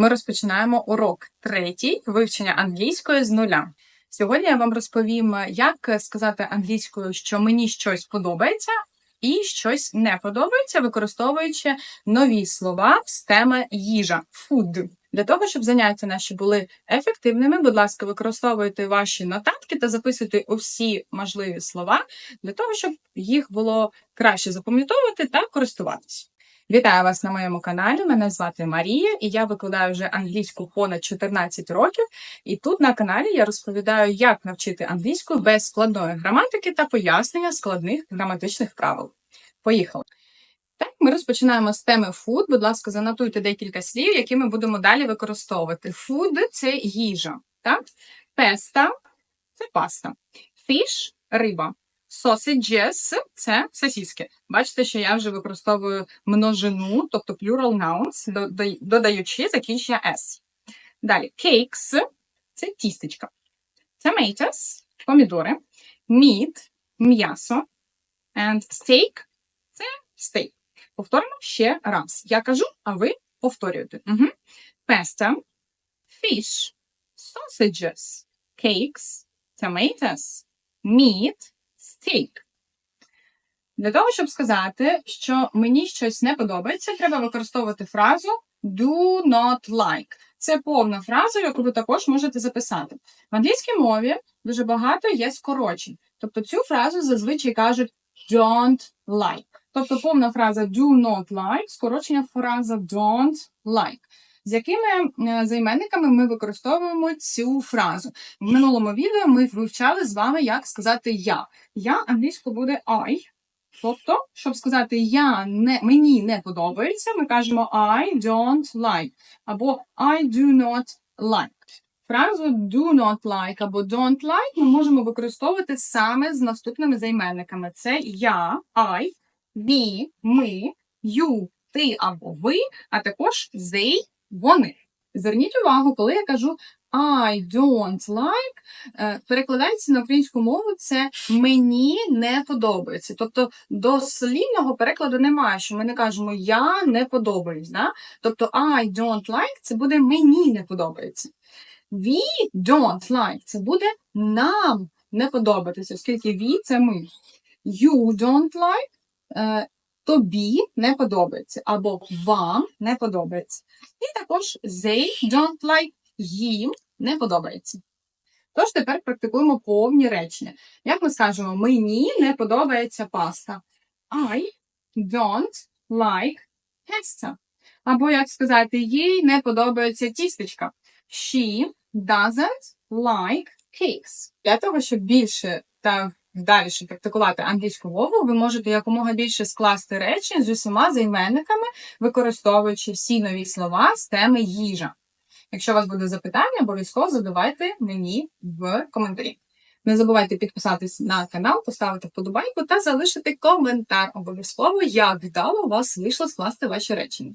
Ми розпочинаємо урок третій вивчення англійської з нуля. Сьогодні я вам розповім, як сказати англійською, що мені щось подобається, і щось не подобається, використовуючи нові слова з теми їжа food. Для того, щоб заняття наші були ефективними, будь ласка, використовуйте ваші нотатки та записуйте усі можливі слова для того, щоб їх було краще запам'ятовувати та користуватися. Вітаю вас на моєму каналі. Мене звати Марія, і я викладаю вже англійську понад 14 років. І тут на каналі я розповідаю, як навчити англійську без складної граматики та пояснення складних граматичних правил. Поїхали! Так, ми розпочинаємо з теми food. Будь ласка, занотуйте декілька слів, які ми будемо далі використовувати. Food – це їжа. Так? Песта це паста. Fish – риба. Sausages – це сосіски. Бачите, що я вже використовую множину, тобто plural nouns, додаючи закінчення s. Далі cakes – це тістечка. Tomatoes – помідори. Meat – м'ясо. And steak – це стейк. Повторимо ще раз. Я кажу, а ви повторюєте. Угу. Pasta, fish, sausages, cakes, tomatoes, meat, steak. Для того, щоб сказати, що мені щось не подобається, треба використовувати фразу do not like. Це повна фраза, яку ви також можете записати. В англійській мові дуже багато є скорочень. Тобто цю фразу зазвичай кажуть don't like. Тобто повна фраза do not like, скорочення фраза don't like. З якими е, займенниками ми використовуємо цю фразу? В минулому відео ми вивчали з вами, як сказати я. Я англійською буде I. Тобто, щоб сказати я не мені не подобається, ми кажемо I don't like або I do not like. Фразу do not like або don't like ми можемо використовувати саме з наступними займенниками: це я, I, we, ми, you, ти або ви, а також they, вони. Зверніть увагу, коли я кажу I don't like, е, перекладається на українську мову це мені не подобається. Тобто дослівного перекладу немає, що ми не кажемо я не подобаюсь. Да? Тобто I don't like це буде мені не подобається. We don't like це буде нам не подобатися, оскільки we – це ми. You don't like е, тобі не подобається, або вам не подобається. І також they don't like їм не подобається. Тож тепер практикуємо повні речення. Як ми скажемо, мені не подобається паста. I don't like pasta. Або як сказати, їй не подобається тістечка. She doesn't like cakes. Для того, щоб більше та вдаліше практикувати англійську мову, ви можете якомога більше скласти речі з усіма займенниками, використовуючи всі нові слова з теми їжа. Якщо у вас буде запитання, обов'язково задавайте мені в коментарі. Не забувайте підписатись на канал, поставити вподобайку та залишити коментар. Обов'язково, як вдало у вас вийшло скласти ваші речення.